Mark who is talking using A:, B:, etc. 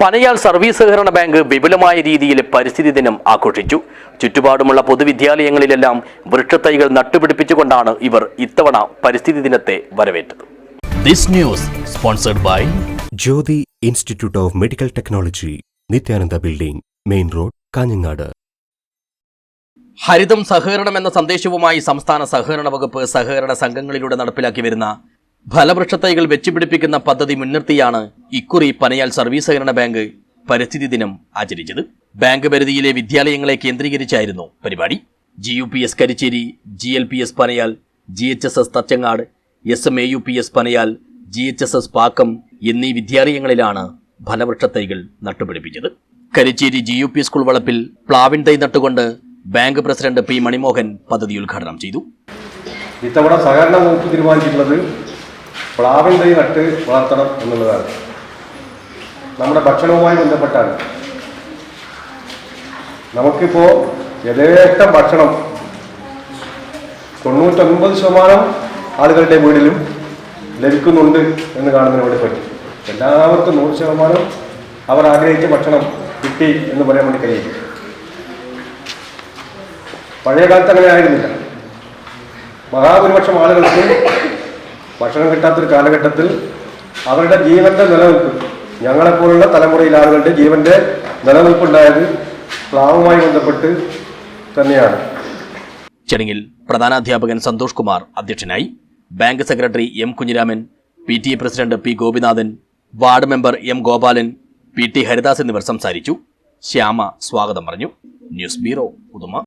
A: Panayal service സഹകരണ bank വിപുലമായ രീതിയിൽ പരിസ്ഥിതി ദിനം ആഘോഷിച്ചു. ചുറ്റുപാടുമുള്ള പൊതുവിദ്യാലയങ്ങളിലെല്ലാം വൃക്ഷത്തൈകൾ നട്ടുപിടിപ്പിച്ചുകൊണ്ടാണ് ഇവർ ഇത്തവണ പരിസ്ഥിതി ദിനത്തെ വരവേറ്റത്.
B: This news sponsored by
C: Jyothi institute of medical technology Nithyananda building main road Kanhangad.
A: ഹരിതം സഹകരണം എന്ന സന്ദേശവുമായി സംസ്ഥാന സഹകരണ വകുപ്പ് സഹകരണ സംഘങ്ങളിലൂടെ നടപ്പിലാക്കി വരുന്ന ഫലവൃക്ഷത്തൈകൾ വെച്ചുപിടിപ്പിക്കുന്ന പദ്ധതി മുൻനിർത്തിയാണ് ഇക്കുറി പനയാൽ സർവീസ് സഹകരണ ബാങ്ക് പരിസ്ഥിതി ദിനം ആചരിച്ചത്. ബാങ്ക് പരിധിയിലെ വിദ്യാലയങ്ങളെ കേന്ദ്രീകരിച്ചായിരുന്നു പരിപാടി. G U P S Karichery G L P S Panayal G H S S Thachangad S M A U P S Panayal G H S S Pakkam എന്നീ വിദ്യാലയങ്ങളിലാണ് ഫലവൃക്ഷത്തൈകൾ നട്ടുപിടിപ്പിച്ചത്. Karichery G U P school വളപ്പിൽ പ്ലാവിൻ തൈ നട്ടുകൊണ്ട് bank president P Manimohan പദ്ധതി ഉദ്ഘാടനം ചെയ്തു.
D: ഇത്തവണ സഹകരണ വകുപ്പ് തീരുമാനിച്ചിട്ടുള്ളത് പ്ലാവിൻ തൈ നട്ട് വളർത്തണം എന്നുള്ളതാണ്. നമ്മുടെ ഭക്ഷണവുമായി ബന്ധപ്പെട്ടാണ്. നമുക്കിപ്പോൾ യഥേഷ്ടം ഭക്ഷണം തൊണ്ണൂറ്റൊൻപത് ശതമാനം ആളുകളുടെ വീടിലും ലഭിക്കുന്നുണ്ട് എന്ന് കാണുന്നതിന് വേണ്ടി പറ്റും. എല്ലാവർക്കും നൂറ് ശതമാനം അവർ ആഗ്രഹിച്ച ഭക്ഷണം കിട്ടി എന്ന് പറയാൻ വേണ്ടി കഴിയും. പഴയ കാലത്ത് അങ്ങനെ ആയിരുന്നില്ല. മഹാഭൂരിപക്ഷം ആളുകൾക്ക് ഭക്ഷണം കിട്ടാത്തൊരു കാലഘട്ടത്തിൽ അവരുടെ ജീവന്റെ നിലനിൽപ്പ് ഞങ്ങളെപ്പോലുള്ള തലമുറയിലെ ആളുകളുടെ ജീവന്റെ നിലനിൽപ്പുണ്ടായത് പ്ലാവുമായി ബന്ധപ്പെട്ട് തന്നെയാണ്.
A: ചടങ്ങിൽ പ്രധാനാധ്യാപകൻ സന്തോഷ് കുമാർ അധ്യക്ഷനായി bank secretary M Kunhiraman P T A president P Gopinathan ward member M Gopalan P T Haridas എന്നിവർ സംസാരിച്ചു. ശ്യാമ സ്വാഗതം പറഞ്ഞു. News bureau Uduma.